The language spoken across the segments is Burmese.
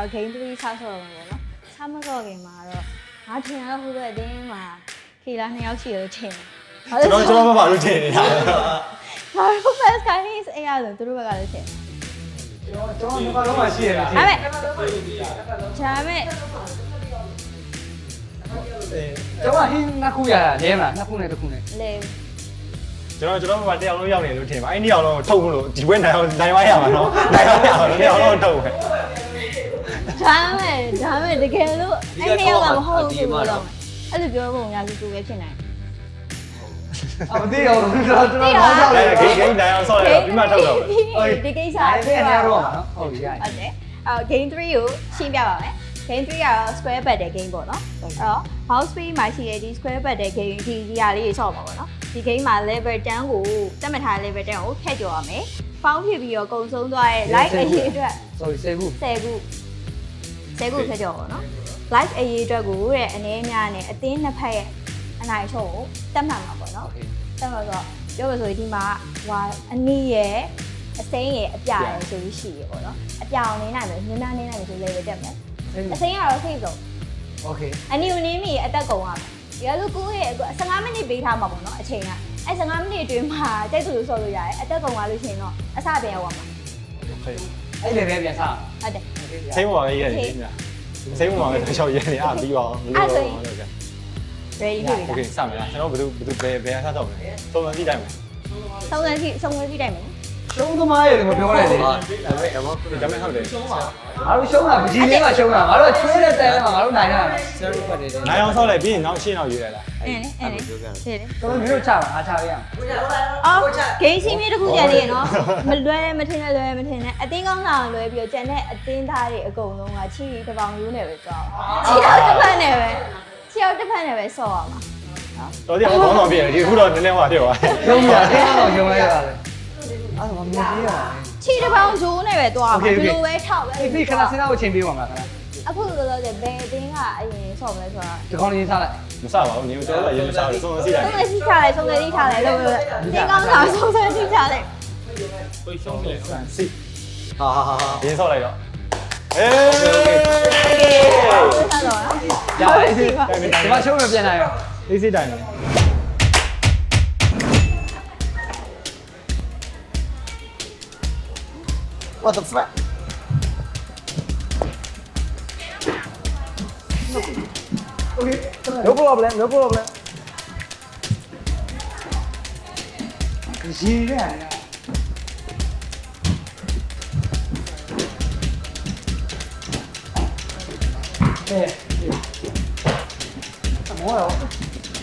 တော့ game 3ဆောက်ဆော့မှာပေါ့နော်ဆောက်မဆော့ခင်မှာတော့ငါထင်ရတော့ဟိုဘက်အတင်းမှာခီလာနှစ်ယောက်ရှိလို့ထင်တယ်ကျွန်တော်ကျွန်တော်မပါလို့ထင်နေတာငါတို့ first guy is အဲ့ရဆိုသူတို့ဘက်ကလည်းထင်ကျွန်တော်ကတော့မှရှိရတာဒါပေမဲ့ဒါပေမဲ့ကျွန်တော်ဟင်းနှစ်ခုရတာလဲမလားနှစ်ခုနဲ့တစ်ခုနဲ့လေကျွန်တော်ကျွန်တော်မပါတရားလုံးရောက်နေလို့ထင်ပါအဲ့ဒီအောင်လုံးထုတ်လို့ဒီဘက်နိုင်အောင်နိုင်သွားရမှာနော်နိုင်သွားရအောင်တရားလုံးထုတ်ပဲ ဒါပေမဲ့ဒါပေမဲ့တကယ်လို့အဲ့နှစ်ယောက်ကမဟုတ်ဘူးဆိုတော့အဲ့လိုပြောပုံများစုစုပဲဖြစ်နိုင်အမသိတော့ဘူးကျွန်တော်ကျွန်တော်ဘောက်ကြောက်အဲ့လေဂိမ်းဂိမ်းနိုင်အောင်ဆော့ရတော့ပြီးမှထုတ်တော့ပဲဒီကိစ္စအဲ့ပြဒါပါနဲ့တော့တော့နော်ဟုတ်ပြီရဟုတ်တယ်အော် game 3ကိုရှင်းပြပါမယ် game 3ကတော့ square battle game ပေါ့နော်အဲ့တော့ house free မှာရှိတဲ့ဒီ square battle game ဒီဒီရာလေးဆော့ပါပေါ့နော်ဒီ game မှာ level 10ကိုတတ်မှတ်ထား level 10ကိုဖြတ်ကျော်ရမယ်ပေါင်းဖြစ်ပြီးတော့ကုံဆုံးသွားရဲ့ live အရေးအတွက် sorry 10ခု10ခု10ခုဖြတ်ကျော်ပေါ့နော် live အရေးအတွက်ကိုတဲ့အနေအများနဲ့အသင်းနှစ်ဖက်ရဲ့အနိုင်ချုပ်ကိုတတ်မှတ်မှာပေါ့နော်တတ်မှတ်တော့ပြောလို့ဆိုရင်ဒီမှာဟိုအနည်းရဲ့အစိမ်းရဲ့အပြာရဲ့ဆိုပြီးရှိရေပေါ့နော်အပြောင်နေနိုင်မယ်ညံ့နေနိုင်မယ်ဆို level တက်မယ် အစိမ်းကတော့စိတ်ဆုံး Okay အနီဦးနင်းမီအသက်ကုန်ရမယ်ဒီလိုကိုယ့်ရဲ့15မိနစ်ပေးထားမှာပေါ့နော်အချိန်ကအဲ15မိနစ်အတွင်းမှာတိုက်သူလို့ဆော်လို့ရတယ်အသက်ကုန်သွားလို့ရှိရင်တော့အစပြန်ရောက်ရမှာ Okay အဲ့လေပဲပြန်စားဟုတ်တယ်စိတ်ဝင်ပါပဲရတယ်ခင်ဗျာစိတ်ဝင်ပါပဲတစ်ချောက်ရနေအားပြီးပါအောင်ဘယ်လိုလုပ်ရလဲ ready ဖြစ်ပြီလား Okay စမယ်လားကျွန်တော်ဘယ်သူဘယ်သူဘယ်ဘယ်အစားတော့မလဲစုံစမ်းကြည့်တိုင်းမယ်စုံစမ်းကြည့်စုံစမ်းကြည့်တိုင်းမယ်ရှုံးသမားရဲ့ကိုပြောရတယ်လေဒါပေမဲ့ဟုတ်တယ် ငါတို့ရှုံးတာပကြီးလေးမှာရှုံးတာငါတို့ချွေးတဲ့တိုင်မှာငါတို့နိုင်တာနိုင်အောင်ဆောက်လိုက်ပြီးရင်နောက်ရှင်းအောင်ယူရလားအင်းအင်းလေလေတော်မင်းတို့ချပါအားချရအောင်အော်ဂိမ်းစီးမီတစ်ခုကြံနေရနော်မလွဲမထင်နဲ့လွဲမထင်နဲ့အတင်းကောင်းဆောင်လွဲပြီးတော့ကြံတဲ့အတင်းသားတွေအကုန်လုံးကချီတစ်ပေါင်ယူနေပဲကြောက်ချီတော့တစ်ဖက်နဲ့ပဲချီတော့တစ်ဖက်နဲ့ပဲဆော့ရမှာတော်တယ်ဘောင်းတော်ပြည့်တယ်ဒီခုတော့နည်းနည်းဟွာဖြစ်သွားရှုံးတာအဲ့တော့ရှုံးလိုက်ရတယ်အဲ့တော့မမြင်သေးရပါဘူး ချီတစ်ပေါင်ဂျိုးနဲ့ပဲသွားမှာဒီလိုပဲထောက်ပဲအေးပြီခဏစဉ်းစားဖို့ချိန်ပေးပါမလားခဏအခုလောလောဆယ်ဘယ်အတင်းကအရင်ဆော့မလဲဆိုတာဒီကောင်းလေးစားလိုက်မစပါဘူးနေကျွန်တော်အရင်မစားဘူးသုံးသပ်ကြည့်တိုင်းသုံးစည်းထားလိုက်သုံးစည်းထားလိုက်လို့တင်းကောင်းဆောင်သုံးစည်းထားလိုက်စီဟာဟာဟာရင်းဆောက်လိုက်တော့အေးဆက်တော့နော်ရပါအေးဒီမှာရှုံးမပြန်နိုင်ရောအေးစိတိုင်း What the fuck? no problem no problem ရေးရတယ်မောရော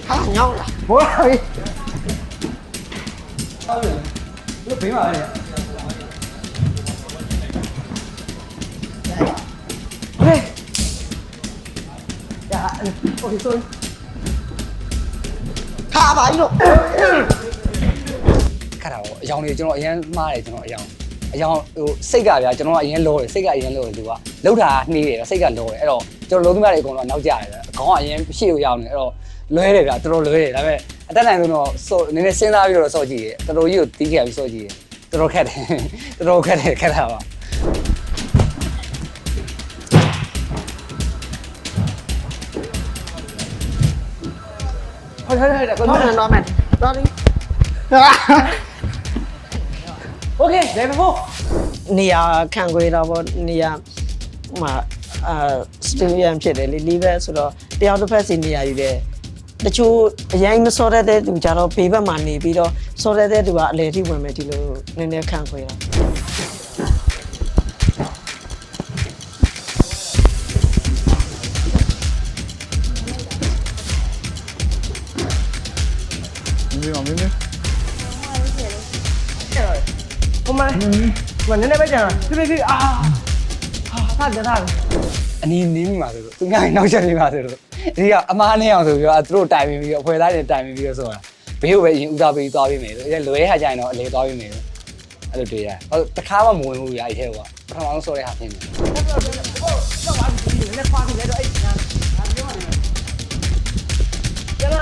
ဟာညောင်းလာမောရောဟုတ်တ ，OK sorry。ခါပါကြီးတော့ခတ်တာပေါ့အယောင်တွေကျွန်တော်အရင်မှားတယ်ကျွန်တော်အယောင်အယောင်ဟိုစိတ်ကဗျာကျွန်တော်ကအရင်လောတယ်စိတ်ကအရင်လောတယ်သူကလှုပ်တာနှေးတယ်စိတ်ကလောတယ်အဲ့တော့ကျွန်တော်လုံးသမားတွေအကုန်လုံးနောက်ကျတယ်ဗျအကောင်ကအရင်ရှေ့ကိုရောက်နေအဲ့တော့လွဲတယ်ဗျတော်တော်လွဲတယ်ဒါပေမဲ့အတက်နိုင်ဆုံးတော့စောနည်းနည်းစဉ်းစားပြီးတော့စောကြည့်တယ်တော်တော်ကြီးကိုတီးခဲ့ပြီးစောကြည့်တယ်တော်တော်ခက်တယ်တော်တော်ခက်တယ်ခက်တာပါ ဟုတ်တယ်ဟုတ်တယ်ကို တော့နော်မန်တော်ဒီ โอเคလေဖို့ နေရာခံခွေတော့ဗောနေရာဟိုမှာအာစတူဒီယံဖြစ်တယ်လေလီဘက်ဆိုတော့တယောက်တစ်ဖက်စီနေရာယူတယ်တချို့အရင်မစောတတ်တဲ့သူကြတော့ဘေးဘက်မှာနေပြီးတော့စောတတ်တဲ့သူကအလဲထိဝင်မယ်ဒီလိုနည်းနည်းခံခွေတော့ ဟိုမှာဟိုမှာနည်းနည်းပဲကြာတာဖြည်းဖြည်းအာဟာသာကြတာအနည်းနည်းမှာဆိုတော့သူများနောက်ချက်နေမှာဆိုတော့ဒီကအမားနဲ့အောင်ဆိုပြီးတော့သူတို့တိုင်ပြီးတော့ဖွဲ့သားတွေတိုင်ပြီးတော့ဆိုတာဘေးကိုပဲအရင်ဦးစားပေးသွားပြီးမယ်လို့အဲလွယ်ဟာကြရင်တော့အလေသွားပြီးမယ်လို့အဲ့လိုတွေ့ရတယ်ဟိုတခါမှမဝင်ဘူးကြာအဲ့ထဲကပထမဆုံးဆိုတဲ့ဟာဖြစ်နေကျလာ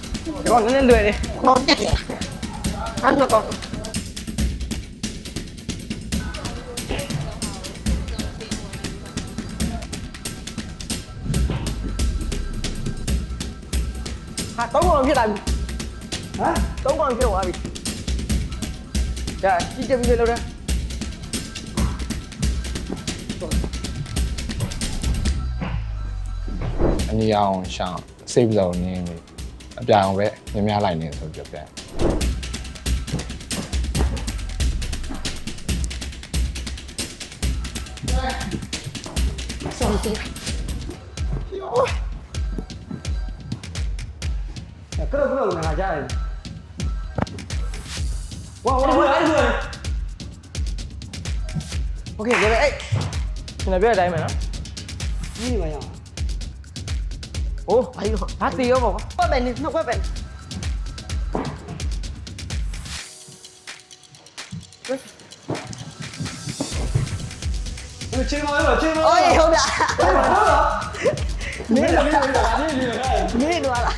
င်နည်းနည်းလွယ်တယ်ဟုတ်တယ်အဲ့တော့ဟာသုံးကောင်ဖြစ်လာပြီဟမ်သုံးကောင်ဖြစ်သွားပြီကြာကြည့်ကြည့်ပြီးလို့ရတယ်အနီအောင်ရှောင်းစိတ်ပလုံးနေနေ အပြာအောင်ပဲမြများလိုက်နေဆိုပြောပြ ကရကရငါကြားတယ်ဝါဝါဝါအဲ့ဒါโอเคလေအေးကျွန်တော်ပြောတဲ့အတိုင်းပဲနော်ကြီးနေပါရအောင် ஓ ஐயோ பார்த்தியோ போக பென் இன்னும் பென் chơi thôi rồi chơi thôi ôi không đã nghĩ là nghĩ là nghĩ là nghĩ là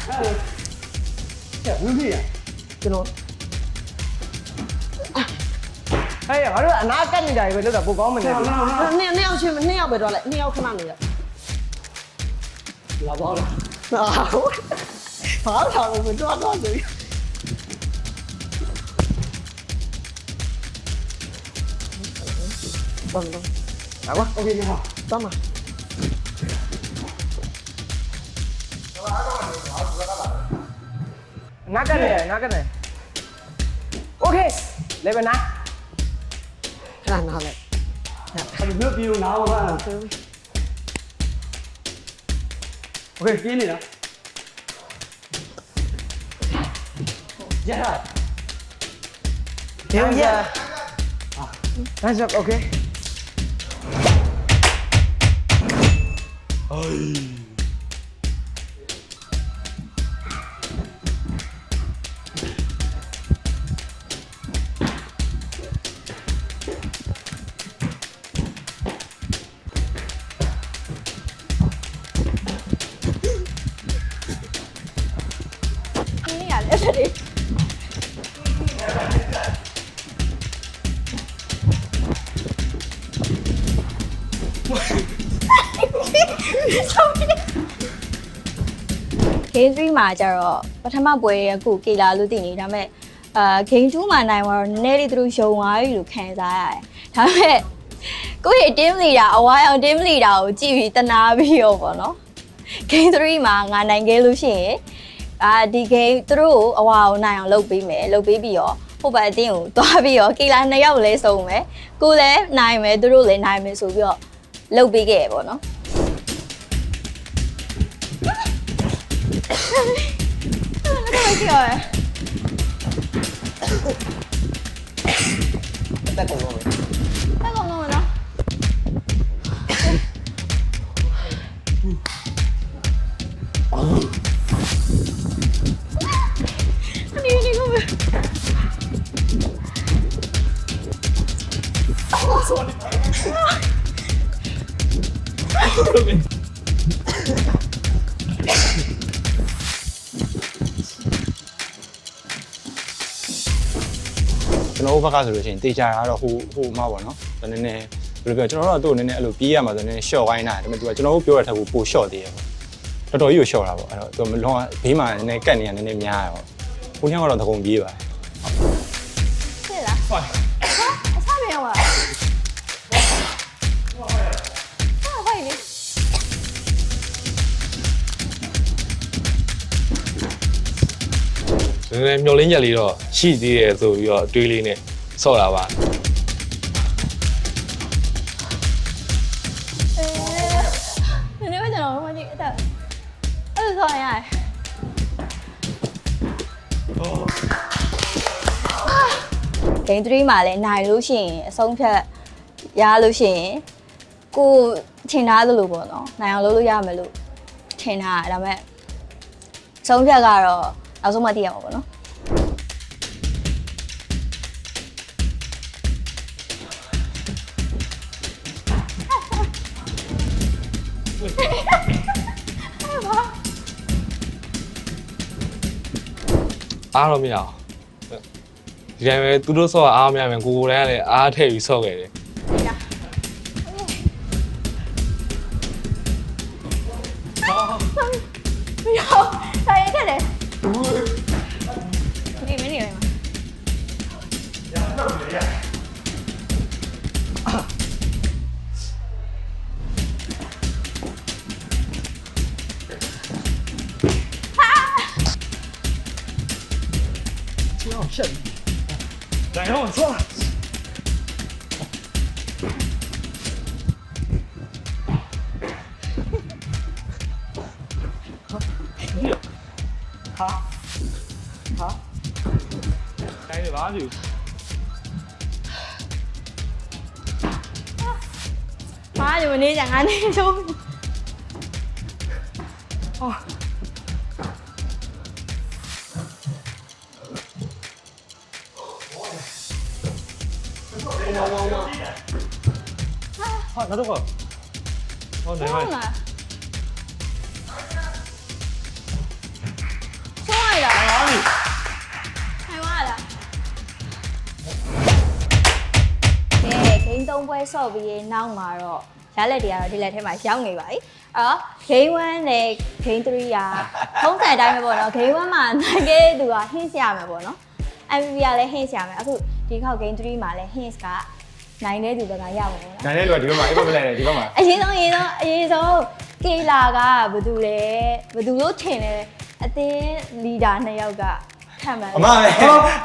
chả vui gì à? Cái nó ấy hỏi là nó cắt như vậy rồi nó đã cố gắng mình neo neo neo chứ neo bởi rồi lại. Neo cái nữa là bao rồi. ငါတို့အနာကတ်နေတာပဲလို့တော့ပိုကောင်းမနေဘူးနှစ်နှစ်ယောက်ချင်းနှစ်ယောက်ပဲ Ok, viene là. Già là. E via. Hands up, ok. Ai. ဂိမ်း3မှာကျတော့ပထမပွဲရဲ့ကိုကေလာလို့တည်နေဒါပေမဲ့အာဂိမ်း2မှာနိုင်သွားတော့နည်းနည်းလေးသူတို့ယုံသွားပြီလို့ခံစားရတယ်ဒါပေမဲ့ကိုယ့်ရဲ့ team leader အဝါရောင် team leader ကိုကြည့်ပြီးတနာပြီးရောပေါ့နော် game 3မှာငါနိုင်ခဲ့လို့ရှိရင်အာဒီ game သူတို့ကိုအဝါကိုနိုင်အောင်လုပ်ပေးမယ်လုပ်ပေးပြီးတော့ဟိုဘက်အတင်းကိုသွားပြီးတော့ကီလာနှစ်ယောက်လဲစုံမယ်ကိုလည်းနိုင်မယ်သူတို့လည်းနိုင်မယ်ဆိုပြီးတော့လုပ်ပေးခဲ့ရပေါ့နော် အဲ့ဒါကြည့် ဘက်ကဆိုလို့ရှိရင်တေချာတာကတော့ဟိုဟိုမှပေါ့နော်ဒါနည်းနည်းဘယ်လိုပြောကျွန်တော်တို့ကသူ့ကိုနည်းနည်းအဲ့လိုပြေးရမှာဆိုနည်းနည်း short ခိုင်းတာဒါပေမဲ့သူကကျွန်တော်တို့ပြောတဲ့ထက်ကိုပို short သေးတယ်ပေါ့တော်တော်ကြီးကို short တာပေါ့အဲ့တော့သူကလွန်ဘေးမှာနည်းနည်းကတ်နေတာနည်းနည်းများတယ်ပေါ့ကိုညောင်းကတော့တကုံပြေးပါတယ်ဖြစ်လားဟုတ်အဆမရောက်ပါနည်းနည်းမျောလင်းချက်လေးတော့ရှိသေးတယ်ဆိုပြီးတော့အတွေးလေးနဲ့ ဆော့တာပါအဲနည်းနည်းကျွန်တော်ဟိုမှာကြည့်အတက်အဲ့ဒါဆော့ရတယ်ဂိမ်း3မှာလည်းနိုင်လို့ရှိရင်အဆုံးဖြတ်ရလို့ရှိရင်ကိုထင်ထားသလိုပေါ့နော်နိုင်အောင်လုပ်လို့ရမယ်လို့ထင်ထားဒါပေမဲ့ဆုံးဖြတ်ကတော့နောက်ဆုံးမှသိရမှာပေါ့နော် အားတော့မရအောင်ဒီတိုင်းပဲသူတို့ဆော့အားမရမယ်ကိုကိုတိုင်းကလည်းအားထည့်ပြီးဆော့ခဲ့တယ်မရောဒါရင်ခက်တယ်ဒီမင်းနေရမှာ တိုင်းပါပြီမားอยู่နေကြငါနေဆုံးဟာနောက်တော့ ဟောနိုင်ပါဟုတ်လားဆုံးရလားပြီထိုင်ဝါလားကဲဂိမ်းသုံးပွဲဆော့ပြီးရင်နောက်မှာတော့ရလက်တွေကတော့ဒီလက်ထဲမှာရောက်နေပါပြီအဲ့တော့ game 1နဲ့ game 3ကထုံးစံအတိုင်းပဲပေါ့နော် game 1မှာနိုင်ခဲ့တဲ့သူက hint ရမယ်ပေါ့နော် MVP ကလည်း hint ရမယ်အခု ဒီခေါက် game 3မှာလည်း hint ကနိုင်တဲ့သူဘက်ကရပါမယ်နော်နိုင်တဲ့လူကဒီဘက်မှာအိမ်ဘက်မလဲနဲ့ဒီဘက်မှာအရင်ဆုံးအရင်ဆုံးအရင်ဆုံးကေလာကဘာတူလဲဘာတူလို့ထင်လဲအသင်းလီဒါနှစ်ယောက်ကခံမှန်းအမပဲ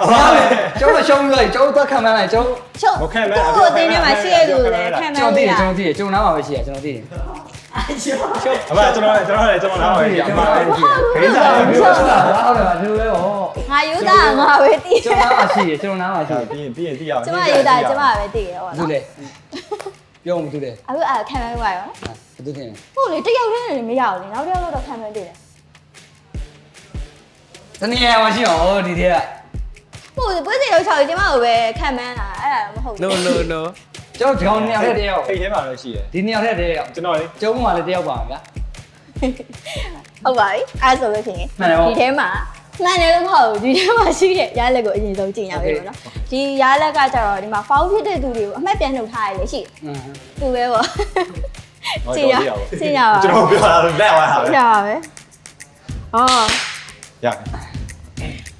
အမပဲကျောင်းတော့ရှုံးပြီးတော့ကျောင်းတော့ခံမှန်းလိုက်ကျောင်းချုပ်မခံမဲကိုအသင်းထဲမှာရှိရသူလဲခံမှကျွန်န်းတော်သိလို့တယ်ရကျွန်တော်သိတယ်ကျွန်တော်နားမှာပဲရှိရကျွန်တော်သိတယ် အမကျွန်တော်ကျွန်တော်လည်းကျွန်တော်နားပါပဲအမခိစားဟုတ်မျိုးလားဟုတ်တယ်လူပဲဟောငါယူတာငါပဲတည်ကျွန်တော်နားမှာရှိရကျွန်တော်နားမှာရှိရပြီးရင်ပြီးရင်သိရအောင်ကျမယူတာကျမပဲတည်ရဟုတ်ဘူးလားလေပြောမှမသိတယ်အခုအဲ့ခံမှန်းလို့ရရောနော်ဘယ်သူထင်ဟုတ်လေတယောက်တည်းလည်းမရဘူးလေနောက်တစ်ယောက်တော့ခံမှန်းတည်တယ်တနည်းအားမရှိအောင်ဒီတည်းက ဟုတ်ပွဲစီရောက်ချောက်ကျမကိုပဲခံမှန်းတာအဲ့ဒါမဟုတ်ဘူး no no no ကျွန်တော်ဒီကောင်နှစ်ယောက်တည်းတည်းရောက်အိမ်ထဲမှာတော့ရှိတယ်ဒီနှစ်ယောက်တည်းတည်းရောက်ကျွန်တော်လေကျုံးမှာလည်းတယောက်ပါဗျာဟုတ်ပါပြီအဲ့ဆိုလို့ရှိရင်မှန်တယ်ပေါ့ဒီထဲမှာမှန်တယ်လို့မဟုတ်ဘူးဒီထဲမှာရှိတဲ့ရလက်ကိုအရင်ဆုံးကြည့်ရအောင်ပေါ့နော်ဒီရလက်ကကြတော့ဒီမှာ foul ဖြစ်တဲ့သူတွေကိုအမှတ်ပြန်နှုတ်ထားရလေရှိတယ်อืมသူပဲပေါ့ကြည့်ရကြည့်ရပါကျွန်တော်ပြောတာလက်သွားတာပဲကြည့်ရပါပဲအော်ရ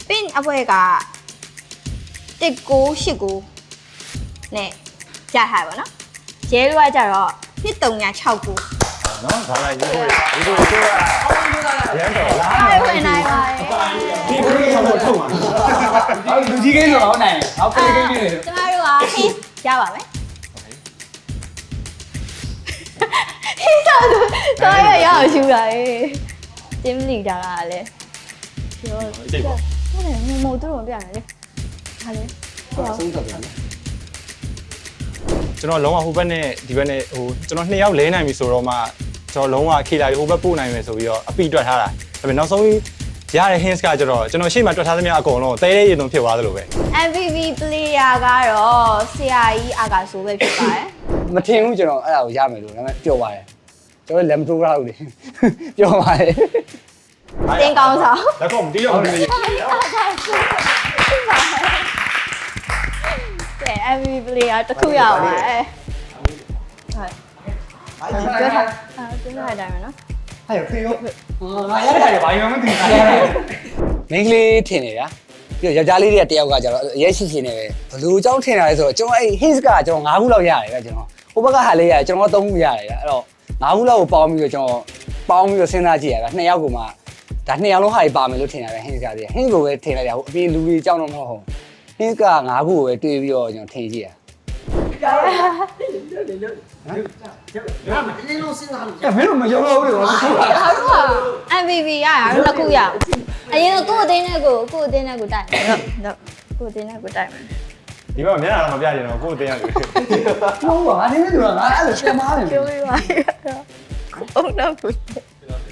ပင်အပွဲက 1989နဲ့ရထားပါတော့ရဲလွားကြတော့1369နော်ဒါလိုက်ရေးဖို့ရေးဖို့ဆိုရရမ်းတော်လားအားဝင်နိုင်ပါရဲ့ဒီကိုတော့ထုတ်မှာအော်လူကြီးကိန်းဆိုတော့နိုင်ဟောပလေးကိန်းနေတယ်ကျမတို့က hint ရပါမယ်ဟင်းစားတော့တော့ရရအောင်ရှူတာလေတင်းလီတာကလည်းပြောစိတ်ပေါ့ဟုတ်တယ်မမို့သူတို့မပြနိုင်လေ ဟာလေဟောဆုံးသက်ပြန်ကျွန်တော်လုံးဝဟိုဘက်နဲ့ဒီဘက်နဲ့ဟိုကျွန်တော်နှစ်ယောက်လဲနိုင်ပြီဆိုတော့မှကျွန်တော်လုံးဝခေလာပြီးဟိုဘက်ပို့နိုင်မယ်ဆိုပြီးတော့အပိတွက်ထားတာဒါပေမဲ့နောက်ဆုံးရတဲ့ hints ကကျတော့ကျွန်တော်ရှေ့မှာတွက်ထားသမျှအကုန်လုံးတဲတဲ့ရေတုံဖြစ်သွားသလိုပဲ MVP player ကတော့ဆရာကြီးအာကာဆိုပဲဖြစ်ပါတယ်မထင်ဘူးကျွန်တော်အဲ့ဒါကိုရမယ်လို့ဒါပေမဲ့ပျော်ပါတယ်ကျွန်တော်လည်းမတိုးရဘူးလေပျော်ပါတယ်တင်ကောင်းဆောင်လက်ကောမတီးတော့ဘူးလေ တယ် MV player တစ်ခုရအောင်ပါအဲဟုတ်ပြောထားပြောထားတိုင်းမယ်နော်ဟာရဖေရောငါရတဲ့ဟာတွေဘာမှမသိဘူးမိန်းကလေးထင်နေဗျာပြီးတော့ယောက်ျားလေးတွေကတယောက်ကကျတော့ရဲရှိရှိနေပဲဘလို့ကြောင်းထင်လာလဲဆိုတော့ကျွန်တော်အဲ့ his ကကျွန်တော်၅ခုလောက်ရတယ်ဗျာကျွန်တော်ဟိုဘက်ကဟာလေးရကျွန်တော်၃ခုရတယ်ဗျာအဲ့တော့၅ခုလောက်ကိုပေါင်းပြီးတော့ကျွန်တော်ပေါင်းပြီးတော့စဉ်းစားကြည့်ရတာနှစ်ယောက်ကိုမှဒါနှစ်ယောက်လုံးဟာတွေပါမယ်လို့ထင်ရတယ်ဟင်းစကားတွေဟင်းကိုပဲထင်လိုက်ရဟိုအပြင်လူတွေကြောက်တော့မဟုတ်ဘူး hints က9ခုကိုပဲတွေးပြီးတော့ကျွန်တော်ထင်ကြည့်ရမင်းတို့မယုံတော့ဘူးလေကွာဟာတော့ MVP ရရတော့တစ်ခုရအောင်အရင်ကကိုယ်အသိနဲ့ကိုကိုယ်အသိနဲ့ကိုတိုက်မယ်တော့တော့ကိုယ်အသိနဲ့ကိုတိုက်မယ်ဒီဘက်မျက်နှာတော့မပြချင်တော့ကိုယ်တင်ရတယ်ဟုတ်ပါငါနေနေတူတာငါအဲ့လိုချက်မားတယ်ပြောပြပါအုံတော့ဘူး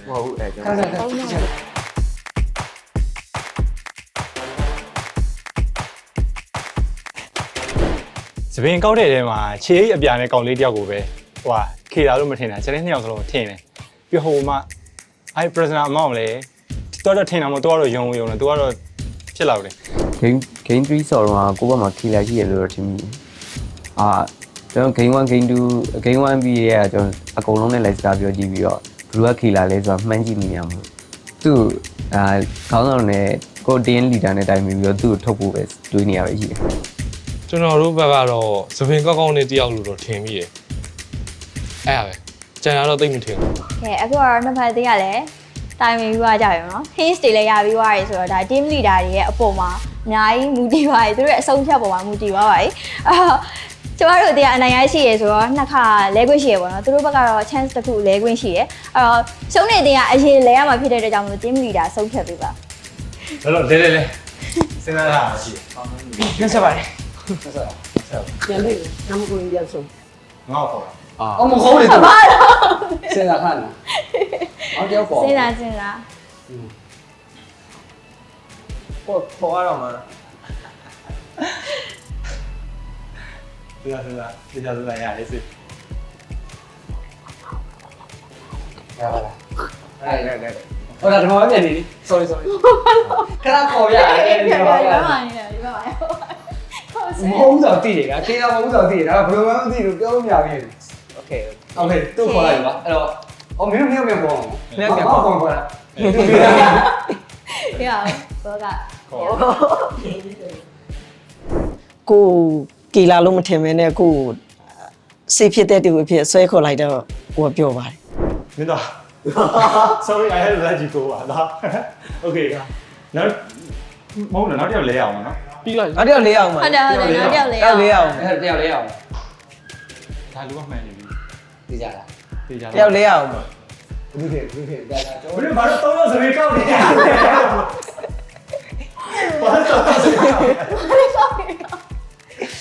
မဟုတ်ဘူးအဲကျွန်ခါတော်ခါ ခါစပင်ကောက်တဲ့တဲမှာခြေအိပ်အပြာနဲ့ကောင်လေးတယောက်ကိုပဲဟိုဟာခေတာလို့မထင်တာခြေလေးနှစ်ယောက်စလုံးထင်တယ်ပြီးဟိုမှာအဲ့ prisoner အမောင်းလေတော်တော်ထင်တာမဟုတ်တော့တော့ယုံယုံတယ်သူကတော့ဖြစ်လာတယ် game game 3ဆော်တော့ကိုယ့်ဘက်မှာ killer ရှိရလို့တော့ထင်မိတယ်။အာကျွန်တော် game 1 game 2 game 1ပြီးရဲကကျွန်တော်အကုန်လုံးနဲ့လိုက်စကားပြောကြည့်ပြီးတော့ဘလူးက killer လဲဆိုတာမှန်းကြည့်မိရမှာ။သူ့အာခေါင်းဆောင်နဲ့ကိုတင်းလီဒါနဲ့တိုင်ပြီးတော့သူ့ကိုထုတ်ဖို့ပဲတွေးနေရပဲရှိတယ် ကျွန်တော်တို့ဘက်ကတော့သပင်ကောက်ကောက်နဲ့တယောက်လို့တော့ထင်မိတယ်အဲ့ဒါပဲကျန်တာတော့သိပ်မထင်ဘူးကဲအခုကတော့နှစ်ဖက်သေးရလဲတိုင်ပင်ပြီးသွားကြပြီနော် hints တွေလည်းရပြီးသွားပြီဆိုတော့ဒါ team leader တွေရဲ့အပေါ်မှာအများကြီးမူတည်ပါပြီသူတို့ရဲ့အဆုံးဖြတ်ပေါ်မှာမူတည်ပါပါပြီအာကျမတို့တရားအနိုင်ရရှိရဆိုတော့နှစ်ခါလဲခွင့်ရှိရပေါ့နော်သူတို့ဘက်ကတော့ chance တစ်ခုလဲခွင့်ရှိရအဲ့တော့ရှုံးနေတဲ့အရင်လဲရမှာဖြစ်တဲ့အတွက်ကြောင့်မလို့ team leader ဆုံးဖြတ်ပေးပါတော်တော်လဲလဲလဲစဉ်းစားတာရှိတယ်ပြန်ဆက်ပါလေ ပြန်လေးနမကိုပြန်ဆုံးငါ့ကိုခေါ်တာအော်မခေါ်လေတော့စဉ်းစားခါနော်အောင်ကြောက်ပေါ်စဉ်းစားစဉ်းစားပေါ်ပေါ်ရတော့မှာစဉ်းစားစဉ်းစားစဉ်းစားစဉ်းစားရတယ်စစ်ရပါလားအဲ့ဒါအဲ့ဒါဟိုဒါဒီမှာပြန်နေ sorry sorry ခဏခေါ်ရတယ်ဒီမှာဒီမှာနေတယ်ဒီမှာဟုတ်စ မဟုတ်တော့တည်တယ်ကခေတာမဟုတ်တော့တည်တယ်ဒါဘယ်လိုမှမသိလို့ပြောလို့မရဘူး Okay okay သူ့ခေါ်လိုက်ပါအဲ့တော့အော်မင်းမင်းမင်းပေါ်အောင်မင်းပြန်ပေါ်ပေါ်ပေါ်လာရအောင်ဘောကကိုကီလာလို့မထင်မဲနဲ့ကိုစိတ်ဖြစ်တဲ့တူအဖြစ်ဆွဲခေါ်လိုက်တော့ကိုကပြောပါတယ်မင်းတော့ sorry i had to let you go ပါလား okay နောက်မဟုတ်တော့နောက်တစ်ယောက်လဲအောင် ပါနော်ပြီးလိုက်အဲ့တယောက်လေးအောင်ပါဟုတ်တယ်ဟုတ်တယ်နောက်တစ်ယောက်လေတယောက်လေးအောင်အဲ့တယောက်လေးအောင်ဒါလူကမှန်နေပြီသိကြလားသိကြတယောက်လေးအောင်ပါဘူးခေဘူးခေဒါဒါကျော်ဘယ်ဘာလို့တော့စပင်းကောက်နေရလဲဘာလို့တော့စပင်းကောက်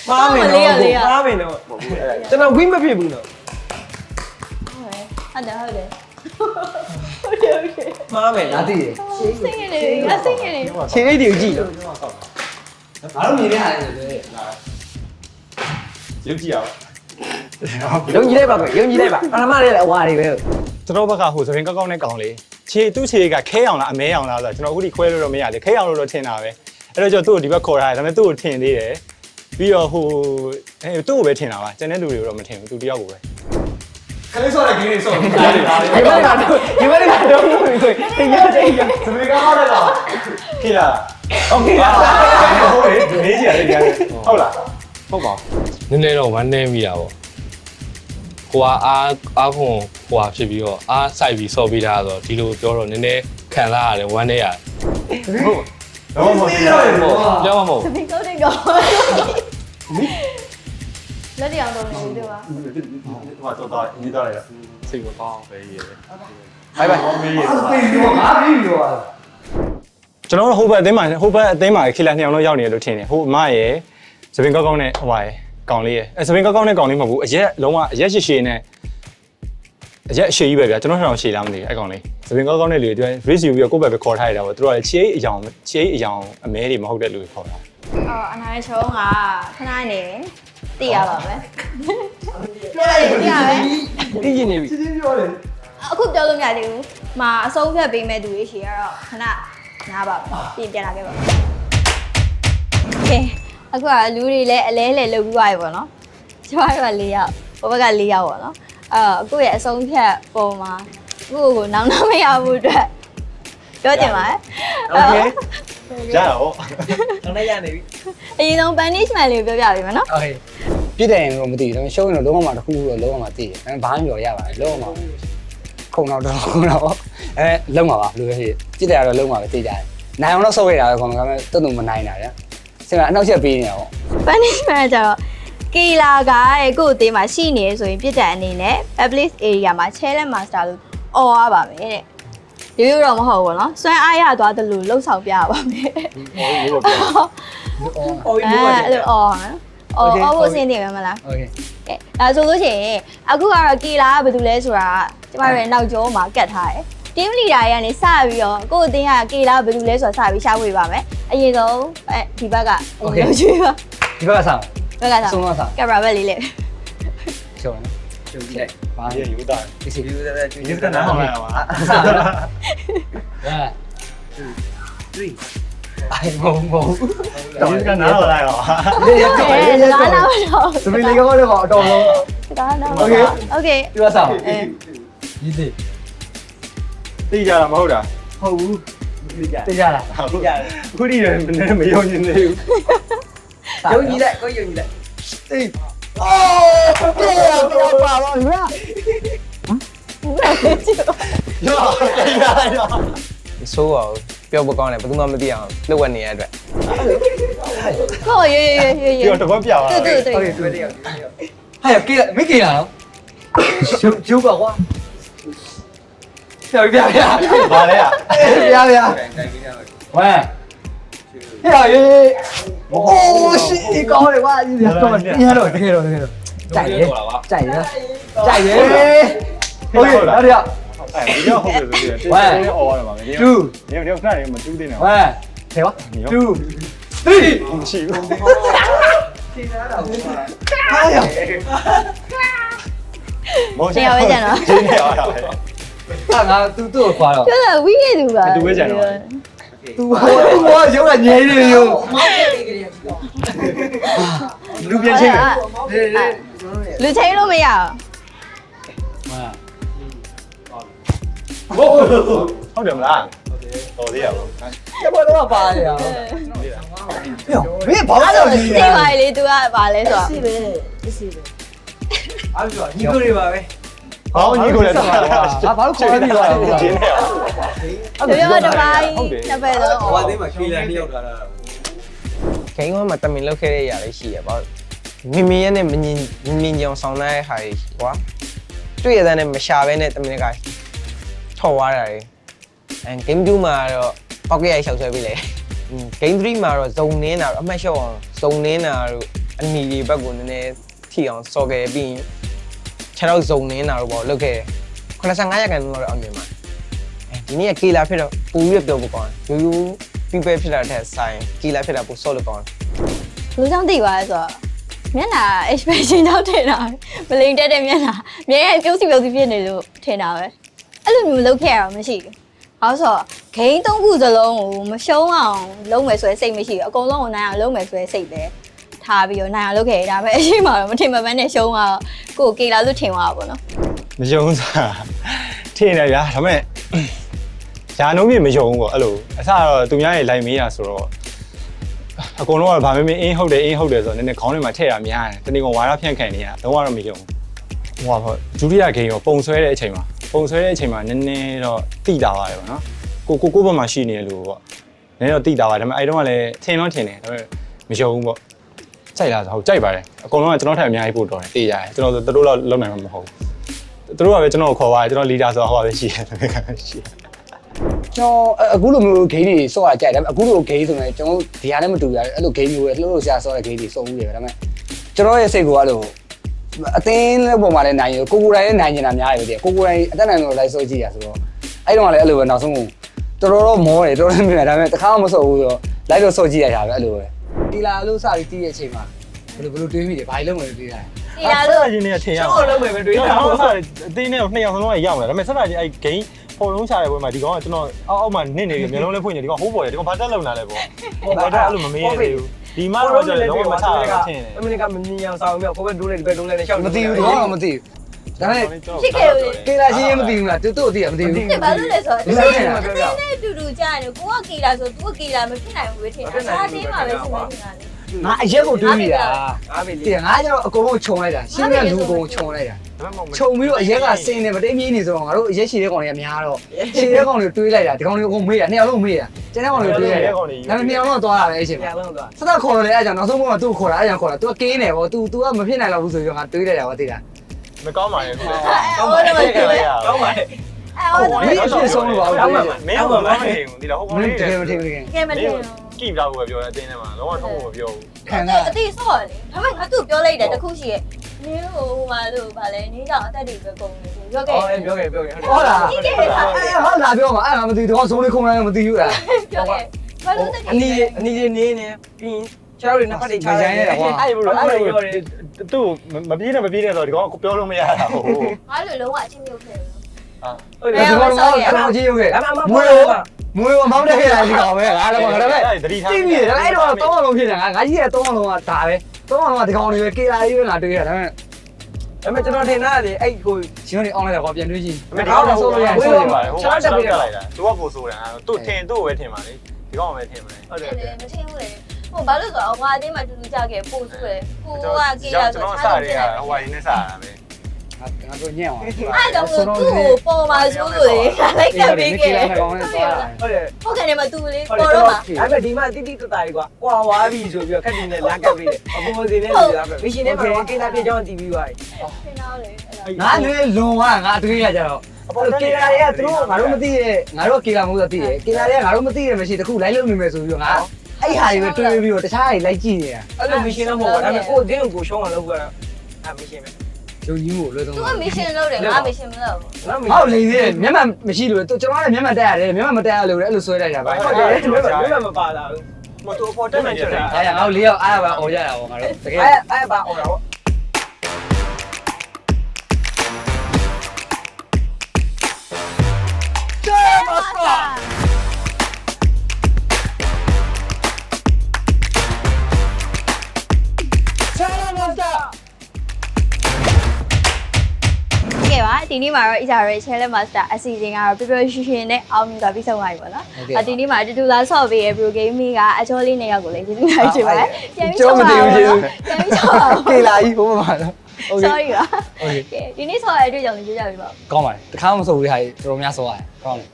မားမယ်နော်မားမယ်နော်ကျွန်တော်ဝင်းမဖြစ်ဘူးနော်ဟုတ်တယ်ဟုတ်တယ်မားမယ်လားသိတယ် စိတ်ရနေပြီအစိတ်ရနေခြေလေးတွေကြည့်တော့ ငါတို့မြင်နေရတယ်ဆိုတော့ရုပ်ကြည့်အောင်ယုံကြည်လိုက်ပါကွယုံကြည်လိုက်ပါပထမလေးလည်းအဝါတွေပဲကျွန်တော်ဘက်ကဟိုစပင်းကောက်ကောက်နဲ့ကောင်းလေခြေသူ့ခြေကခဲအောင်လားအမဲအောင်လားဆိုတော့ကျွန်တော်အခုထိခွဲလို့တော့မရလေခဲအောင်လို့တော့ထင်တာပဲအဲ့တော့ကျွန်တော်သူ့ကိုဒီဘက်ခေါ်ထားတယ်ဒါပေမဲ့သူ့ကိုထင်သေးတယ်ပြီးတော့ဟိုအဲသူ့ကိုပဲထင်တာပါကျန်တဲ့လူတွေကိုတော့မထင်ဘူးသူတယောက်ကိုပဲခလေးဆော့တဲ့ဂိမ်းလေးဆော့တယ်တယ်ဒီဘက်ကတော့ဒီဘက်ကတော့မဟုတ်ဘူးဆိုရင်ရတဲ့ရစပင်းကောက်ကောက်နဲ့ကောင်းခေလား โอเคပါ ဟုတ်လေဒီမေးကြရတယ်ကြာဟုတ်လား ဟုတ်ပါ နည်းနည်းတော့ဝမ်းနေမိတာပေါ့ကိုကအားအားခွန်ဟိုဟာဖြစ်ပြီးတော့အားစိုက်ပြီးဆော့ပေးတာဆိုတော့ဒီလိုပြောတော့နည်းနည်းခံစားရတယ်ဝမ်းနေရတယ် တော့မဟုတ်ဘူးဟုတ် ပေါ့ပြောမှမဟုတ် သမီးကုတ်တင်ကောလက်တရားတော့နေပြီပါ ဟိုတော့တော့ညီတော့လိုက် စိတ်မကောင်းပဲရေးတယ် ဘိုင်ဘိုင်ဟောမေးရ ပြီးတော့ငါပြီးတော့ ကျွန်တော်တို့ဟိုဘက်အသင်းမှာဟိုဘက်အသင်းမှာခိလာနှစ်ယောက်လောက်ရောက်နေတယ်လို့ထင်တယ်ဟိုအမရယ်စပင်းကောက်ကောက်နဲ့ဟိုပါရယ်ကောင်လေးရယ်အဲစပင်းကောက်ကောက်နဲ့ကောင်လေးမဟုတ်ဘူးအရက်လုံးဝအရက်ရှည်ရှည်နဲ့အရက်အရှည်ကြီးပဲဗျာကျွန်တော်ထောင်ရှည်လားမသိဘူးအဲကောင်လေးစပင်းကောက်ကောက်နဲ့လူတွေ race ယူပြီးတော့ကိုယ့်ဘက်ပဲခေါ်ထားရတာပေါ့သူတို့ကချေးအယောင်ချေးအယောင်အမဲတွေမဟုတ်တဲ့လူတွေခေါ်တာအော်အနားချုံးကခဏနေသိရပါမယ်ပြောရတယ်သိရမယ်ပြီးရင်နေပြီအခုပြောလို့မရသေးဘူး။မာအဆုံးဖြတ်ပေးမဲ့သူတွေရှိရတော့ခဏ နားပါပြင်ပြန်လာခဲ့ပါ။ကဲအခုကလူတွေလည်းအလဲလဲလုပ်ပြီးသွားပြီပေါ့နော်။ကျမတို့က၄ယောက်ဘဘက၄ယောက်ပေါ့နော်။အဲအခုရဲ့အဆုံးဖြတ်ပုံမှာအခုကိုနောင်နာမရဘူးအတွက်ပြောချင်ပါတယ်။ โอเค ရတာဟုတ် တော့လည်းရနေပြီ အရင်ဆုံး punishment လေးကိုပြောပြပေးမယ်နော် โอเคပြည့်တယ်ရင်တော့မသိဘူးဒါပေမဲ့ရှုံးရင်တော့လုံးဝမှတစ်ခုခုတော့လုံးဝမှသိတယ်ဒါပေမဲ့ဘာမှမပြောရပါတယ်လုံးဝမှခုံတော့တော့ခုံတော့ အဲလုံးပါပါလူပဲဖြစ်ပြည့်တယ်ကတော့လုံးဝပဲသိကြတယ်နိုင်အောင်တော့ဆော့ခဲ့တာပဲခေါင်းကမဲ့တွတ်တူမနိုင်တာဗျာစင်ကအနောက်ချက်ပေးနေတာပေါ့ punishment ကကြတော့ကီလာကရဲ့ကိုယ့်အသေးမှာရှိနေဆိုရင်ပြစ်ဒဏ်အနေနဲ့ public area မှာ challenge master လို့អော်ရပါမယ်တဲ့ရိုးရိုးတော့မဟုတ်ဘူးပေါ့နော်စွမ်းအားရသွားတယ်လို့လှုပ်ဆောင်ပြရပါမယ် အော် အဲအဲ့လိုអော်ဟာနော် အော်အော်ဖို့စင်းနေမှာမလား โอเค ကဲဒါဆိုလို့ရှိရင်အခုကတော့ကီလာကဘာလုပ်လဲဆိုတာကျမတို့ရဲ့နောက်ကျောမှာကတ်ထားတယ် team leader တွေကနေစပြီးတော့ကိုယ့်အသင်းကကေလာဘယ်လိုလဲဆိုတော့စပြီးရှာဖွေပါမယ်အရင်ဆုံးအဲဒီဘက်ကဟို Okay. လိုချင်ပါဒီဘက်ကစားဘက်ကဆုံးသွားစားကင်မရာဘက်လေးလေကျော်နော်ကျော်ကြည့်လိုက်ဘာ也有点儿，ဒီစီဒီ你是在南方来的吧？စားဟာ3အိုင်ဘုံဘုံ你是在南方来的吧？ရေးရတော့ရေးရစကားတော့တော့စပီလီကောတော့အတော်လုံး စကားတော့ Okay. ဒီဘက်စားရေးသေး သိကြတာမဟုတ်တာဟုတ်ဘူးသိကြလားဟုတ်ကြတယ်ခုဒီလည်းနည်းမယုံနေသေးဘူးယုံကြည်လိုက်ကိုယုံကြည်လိုက်အေးအော်ပြေရတော့ပါပါဗျာရောသိကြတယ်ရောဆိုးပါဘူးပြောဖို့ကောင်းတယ်ဘယ်သူမှမသိအောင်လှုပ်ဝက်နေရတဲ့အတွက်ကိုရေရေရေရေဒီတော့တပတ်ပြောင်းတူလာတူတူဟုတ်ကဲ့တွေ့တယ်ဟဲ့ကေမကေလာနော်ကျုပ်ကျုပ်ပါကွာ ပြပြပြ ဘာလဲอ่ะ ပြပြဝဲဟဲ့ရေအိုးရှိဒီကောင်းတယ်ကွာဒီတော့ညတော့တကယ်တော့တကယ်တော့ကြိုက်ရဲကြိုက်ရဲကြိုက်ရဲโอเคအဲ့ဒါ အဲဒီတော့ဟုတ်တယ်ဆိုပြီးတော့တင်းအော်ရမှာမင်း 2 ညညခဏလေးမတူးသေးနဲ့ 1ထဲပါ2 3 မရှိဘူး ဟာရ မောရှင်းနေရတာပဲ ဟာငါသူ့သူ့ကိုခွာတော့ပြောတာဝီးနေသူပါတူပဲကြံတော့သူဟိုဘောရုပ်ကငြိနေရောလူပြန်ချင်းပဲလူချင်းလို့မရအောင်ဟုတ်တယ်မလားဟုတ်တယ်တော်သေးရပါတဘောတော့ပါရအောင်မင်းဘာလို့လဲသိပါလေ तू ကပါလဲဆိုတော့အားပြောညီကိုတွေပါပဲ ဘောင်းကြီးကိုလည်းဟာဘာလို့ခေါ်နေလဲကျင်းနေအောင်ပြောပြတပိုင်းနှစ်ပဲတော့ဟိုအသေးမှာခီလာနှစ်ယောက်ထားတာဂိမ်းကမှတမင်လောက်ခဲ့တဲ့အရာလေးရှိရပါမင်းမင်းရဲ့နဲ့မငင်မင်းကြောင်ဆောင်တဲ့ဟာတွေကွာတွေ့ရတဲ့နဲ့မရှာဘဲနဲ့တမင်ကထော်သွားတာတွေအဲ game 2မှာတော့ပောက်ကရိုက်ရှောက်ဆွဲပြီလေ game 3မှာတော့ဇုံနင်းတာတော့အမှတ်လျှော့အောင်ဇုံနင်းတာတို့အနီတွေဘက်ကိုနည်းနည်းထိအောင်စော်ခဲ့ပြီးရင် ခြေတော့ဇုံနင်းတာတို့ပေါ့လုပ်ခဲ့85ရာခိုင်နှုန်းတော့အောင်မြင်ပါတယ်ဒီနေ့ကီလာဖြစ်တော့ပူပြီးပြောဖို့ကောင်းတယ်ရိုးရိုးပြပဲဖြစ်တာတဲ့ဆိုင်ကီလာဖြစ်တာပိုဆော့လို့ကောင်းတယ်လူကြောင့်သိပါလဲဆိုတော့မျက်နှာ expression တော့ထင်တာမလိန်တက်တဲ့မျက်နှာအမြဲပြုံးစီပြုံးစီဖြစ်နေလို့ထင်တာပဲအဲ့လိုမျိုးလုပ်ခဲ့ရအောင်မရှိဘူး။ဘာလို့ဆိုတော့ဂိမ်းသုံးခုစလုံးကိုမရှုံးအောင် လုံးမယ်ဆိုတဲ့စိတ်မရှိဘူး။အကုန်လုံးကိုနိုင်အောင်လုံးမယ်ဆိုတဲ့စိတ်ပဲ ထားပြီးတော့နိုင်အောင်လုပ်ခဲ့ရတာပဲအရှိမတော့မထင်မှမနဲ့ရှုံးတော့ကိုယ်ကေလာလို့ထင်သွားတာပေါ့နော်မယုံစားထင်တယ်ဗျာဒါပေမဲ့ညာနှုံးပြမယုံဘူးပေါ့အဲ့လိုအစတော့သူများရဲ့လိုက်မေးတာဆိုတော့အကုန်လုံးကဗာမင်းမင်းအင်းဟုတ်တယ်အင်းဟုတ်တယ်ဆိုတော့နည်းနည်းခေါင်းထဲမှာထည့်တာများတယ်တနည်းကောင်ဝါရဖြန့်ခံနေရတော့ကတော့မယုံဘူးဟိုပါပေါ့ဒုတိယဂိမ်းရောပုံဆွဲတဲ့အချိန်မှာပုံဆွဲတဲ့အချိန်မှာနည်းနည်းတော့တိတာပါတယ်ပေါ့နော်ကိုကိုကိုဘက်မှာရှိနေလို့ပေါ့နည်းတော့တိတာပါတယ်ဒါပေမဲ့အဲ့တုန်းကလည်းထင်တော့ထင်တယ်ဒါပေမဲ့မယုံဘူးပေါ့ ကြိုက်လားဆိုဟုတ်ကြိုက်ပါတယ်အကုန်လုံးကကျွန်တော်ထက်အများကြီးပို့တော်တယ်တေးရတယ်ကျွန်တော်တို့တို့တော့လုံနိုင်မှာမဟုတ်ဘူးသူတို့ကပဲကျွန်တော်ကိုခေါ်ပါတယ်ကျွန်တော်လီဒါဆိုတော့ဟောပဲရှိတယ်ရှိတယ်ကျွန်တော်အခုလိုမျိုးဂိမ်းတွေစောရကြိုက်တယ်အခုလိုဂိမ်းဆိုရင်ကျွန်တော်ဒီဟာနဲ့မတူရအဲ့လိုဂိမ်းမျိုးတွေလှုပ်လို့ဆရာစောတဲ့ဂိမ်းတွေစုံဦးတယ်ဒါပေမဲ့ကျွန်တော်ရဲ့စိတ်ကအဲ့လိုအသင်းလက်ပေါ်မှာလည်းနိုင်ရကိုကိုတိုင်းလည်းနိုင်နေတာများတယ်ကိုကိုတိုင်းအသက်နိုင်လို့လိုက်စောကြည့်ရဆိုတော့အဲ့တော့လည်းအဲ့လိုပဲနောက်ဆုံးတော်တော်တော့မောတယ်တော်တော်မြင်တယ်ဒါပေမဲ့တခါမှမစောဘူးဆိုတော့လိုက်လို့စောကြည့်ရတာပဲအဲ့လိုပဲ ဒီလာလို့စပြီးတီးတဲ့အချိန်မှာဘယ်လိုဘယ်လိုတွေးမိတယ်ဘာလို့လုံးမလို့တွေးတာ။ကေလာလို့ရင်းနေထင်ရကျွန်တော်လုံးမယ်ပဲတွေးတာကျွန်တော်ဆက်အသေးနဲ့နှစ်ယောက်စလုံးကရောက်လာဒါပေမဲ့ဆက်လာချင်းအဲ့ဂိမ်းပေါ်လုံးချတဲ့ဘွဲမှာဒီကောင်ကကျွန်တော်အောက်အောက်မှာနစ်နေပြီးမျိုးလုံးလေးဖွင့်နေဒီကောင်ဟိုးပေါ်တယ်ဒီကောင်ဘာတက်လုံလာလဲပေါ့ဟိုဘာတက်အဲ့လိုမမေးရသေးဘူးဒီမှာတော့ကျွန်တော်လုံးဝမချတာထင်တယ်အမေရိကမမြင်အောင်ဆောင်မြောက်ကိုပဲဒိုးလိုက်ဒီပဲဒိုးလိုက်နဲ့ရှောက်မသိဘူးဒီကောင်ကမသိဘူး ဒါပေမဲ့ ဖြစ်ခဲ့လို့လေ ကေလာချင်းရင်မသိဘူးလားတူတူသိရမသိဘူး ။ဘာလို့လဲဆိုတော့ ဒီလိုထင်တာ ဒီနဲ့အတူတူကြာနေကိုကကေလာဆိုသူကကေလာမဖြစ်နိုင်ဘူးပဲထင်တာ။အားတင်းမှာပဲစဉ်းစားနေတာလေ ငါအရက်ကိုတွေးမိတာ အားပဲလေ တည်ငါကျတော့အကုန်လုံးခြုံလိုက်တာရှင်းတဲ့လူအကုန်ခြုံလိုက်တာခြုံပြီးတော့အရက်ကစင်းနေမတိတ်မြင်းနေဆိုတော့ငါတို့အရက်ရှိတဲ့ကောင်တွေကများတော့ရှိတဲ့ကောင်တွေတွေးလိုက်တာဒီကောင်တွေအကုန်မေးတာနှစ်ယောက်လုံးမေးတာကျန်တဲ့ကောင်တွေတွေးလိုက်တာဒါပေမဲ့နှစ်ယောက်လုံးသွားတာပဲအချိန် ညာ မှာ လုံးသွား စသခေါ်လို့လေအဲ့ကြောင့်နောက်ဆုံးမှသူ့ခေါ်တာအဲ့ကြောင့်ခေါ်တာ तू ကင်းနေပေါ့ तू तू ကမဖြစ်နိုင်တော့ဘူးဆိုပြီးတော့ငါတွေးလိုက်တာပါသိလား မကောင်းပါနဲ့ခု။အော်တော့မဖြစ်ဘူး။ကောင်းပါလေအော်တော့မင်းအဖြစ်ဆုံးလို့ပါဘူးမင်းကမမထင်ဘူးဒီတော့ဟိုမကောင်င်းလေးတကယ်မထင်ဘူးတကယ်ကဲမထင်ဘူးကိပြဖို့ပဲပြောတယ်အတင်းထဲမှာလုံးဝထုတ်ဖို့မပြောဘူးခံတာအတိဆော့တယ်ဒါပေမဲ့ငါသူ့ပြောလိုက်တယ်တခုရှိရဲ့နင်းဟိုဟိုမှာလို့ဗာလဲနင်းကြောင့်အသက်တွေပဲကုန်နေတယ်ပြောခဲ့အော်အေးပြောခဲ့ပြောခဲ့ဟုတ်တယ်ဟုတ်လားကြီးတယ်ခါအဲဟုတ်လားပြောမှာအဲ့ဒါမသိတော့ဆိုးလေးခုံလိုက်မသိဘူးလားပြောခဲ့ဘာလို့တအနီးအနီးနေနေပြီး ရင်ချားရီနှစ်ဖက်တွေချားတယ်အဲ့ဘလိုအဲ့လိုပြောတယ်သူ့မပြေးနဲ့မပြေးနဲ့ဆိုတော့ဒီကောင်ပြောလို့မရတာဟုတ်ငါတို့လုံးဝအချင်းမြုပ်ခဲ့တယ်ဟုတ်တယ်ဒီကောင်တော့ကျွန်တော်ကြည့်ရုံနဲ့မွေးမွေးမောင်းတဲ့ခဲ့တာဒီကောင်ပဲငါလည်းငါလည်းတတိထားတိပြီဒါအဲ့တော့တော့လုံးဖြစ်တယ်ငါငါကြီးရဲ့တော့လုံးကဒါပဲတော့လုံးကဒီကောင်တွေပဲကေလာကြီးပဲလာတွေ့ရဒါပေမဲ့ဒါပေမဲ့ကျွန်တော်ထင်တာလေအဲ့ဟိုရှင်တို့ online တော့ပြန်တွေ့ကြည့်မဒီကောင်တော့ဆိုလို့ရတယ်ဆိုလို့ပါတယ်ဟိုကချက်ပြလိုက်တာသူကပို့ဆိုတာသူ့ထင်သူ့ကိုပဲထင်ပါလေဒီကောင်ပဲထင်ပါလေဟုတ်တယ်တယ်မချင်းဘူးလေ ဟိုဘာလို့ဆိုတော့ငါအတင်းမှတူတူကြခဲ့ပို့စုတယ်ကိုကကေးရကျွန်ဆိုတော်ချားစတယ်တွေကဟိုဝိုင်းနဲ့စားတာပဲငါငါတို့ညံ့အောင်အဲ့တော့သူ့ကိုပေါ်မှာဆိုလို့လေလိုက်ကပ်ပေးခဲ့တယ်ကောင်းနေသွားတာဟုတ်တယ်ဟုတ်ကဲ့နေမှာသူလေဟုတ်ပေါ်တယ်တော့မှာအဲ့မဲ့ဒီမှာတိတိတတာကြီးကွာကွာဝါပြီဆိုပြီးတော့ခက်တင်နဲ့လက်ကပ်ပြီးတယ်အပေါ်စီနဲ့လူလာပဲမရှင်နဲ့မှာကိစ္စပြကြောင်းတည်ပြီးသွားပြီထင်တော့လေအဲ့ငါလည်းလွန်သွားငါတွေးရကြတော့ကေလာတွေကသူတို့ငါတို့မသိရဲ့ငါတို့ကေလာမဟုတ်တော့သိရဲ့ကေလာတွေကငါတို့မသိရဲ့မရှိတခုလိုက်လို့နေမယ်ဆိုပြီးတော့ငါ အဲ့ဟာတွေပဲတွေးပြီးတော့တခြားတွေလိုက်ကြည့်နေတာအဲ့လိုမရှင်တော့မဟုတ်ဘူးဒါပေမဲ့ကိုဒင်းကိုရှုံးအောင်လုပ်ကြတာအဲ့မရှင်ပဲယုံကြည်မှုလွယ်ဆုံးသူကမရှင်လုပ်တယ်ငါမရှင်မလုပ်ဘူးနော်မဟုတ်လေသေးတယ်မျက်မှန်မရှိလို့ကျွန်တော်လည်းမျက်မှန်တက်ရတယ်မျက်မှန်မတက်ရလို့လည်းအဲ့လိုဆွဲလိုက်တာပါဟုတ်တယ်ဒီမှာမပါတာဘူးမတော်ပေါ်တက်နေချင်တာအဲ့ဒါငါတို့လေးယောက်အားပါအော်ကြတာပေါ့ငါတို့တကယ်အဲ့အဲ့ပါအော်တော့ကဲပါ ဒီနေ့မှာတော့ Isara Challenge Master အစီအစဉ်ကတော့ပြပြရွှင်ရွှင်နဲ့အောင်မြင်စွာပြီးဆုံးသွားပြီပေါ့နော်။အဒီနေ့မှာတူတူလာဆော့ပေးရဲ့ Pro Gaming ကအချောလေးနှစ်ယောက်ကိုလည်းကျေးဇူးများချင်ပါတယ်။ပြန်ပြီးဆော့ပါဦး။ပြန်ပြီးဆော့ပါဦးကေလာကြီးဟိုမှာတော့။ Sorry ပါ။ Okay ဒီနေ့ဆော့ရတဲ့အတွေ့အကြုံလေးပြောပြပေးပါဦးကောင်းပါတယ်တခါမှမဆိုဘူးဟာကြီးတော်တော်များဆောရတယ်ကောင်းတယ်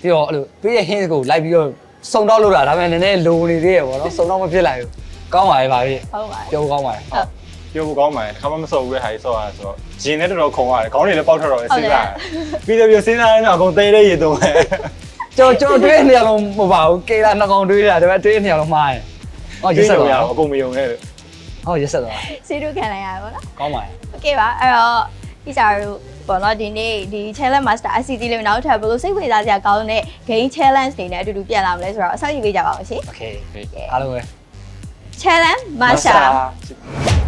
ပြီးတော့အဲ့လိုပေးရဲ့ hint ကိုလိုက်ပြီးတော့စုံတော့လို့တာဒါပေမဲ့နည်းနည်းလိုနေသေးရပေါ့နော်စုံတော့မဖြစ်လိုက်ဘူးကောင်းပါရဲ့ပါပြီ။ဟုတ်ပါတယ်ပြောကောင်းပါတယ်ဟုတ်ပြောဖို့ကောင်းပါတယ်တစ်ခါမှမစော်ဘူးတဲ့ဟာကြီးစော်ရတာဆိုတော့ ဂျင်းနဲ့တော်တော်ခုံရတယ်ခေါင်းတွေလည်းပေါက်ထတော့စဉ်းစားတယ်ပြီးတော့ပြီးစဉ်းစားရင်တော့အကုန်သေးတဲ့ရေတုံးပဲ ကျွန်တော်ကျွန်တော်တွေးနေရလုံးမပါဘူးကေလာနှစ်ကောင်တွေးတာဒါပေမဲ့တွေးနေရလုံးမှားတယ်ဟောရ ကျွေး ဆက် လို့ရ သွား အောင်အကုန်မယုံနဲ့လို့ ဟောရဆက်သွား ။စီးတူခံလိုက်ရတယ်ပေါ့နော် ကောင်းပါတယ် ။ Okay ပါအဲ့တော့ Isara တို့ပေါ့နော်ဒီနေ့ဒီ Challenge Master အစီအစဉ်လေးကိုနောက်ထပ်ဘယ်လိုစိတ်ဝင်စားစရာကောင်းတဲ့ Game Challenge တွေနဲ့အတူတူပြန်လာမလဲဆိုတော့အဆောက်အဦပေးကြပါဦးရှင် โอเคအားလုံးပဲ Challenge Master Master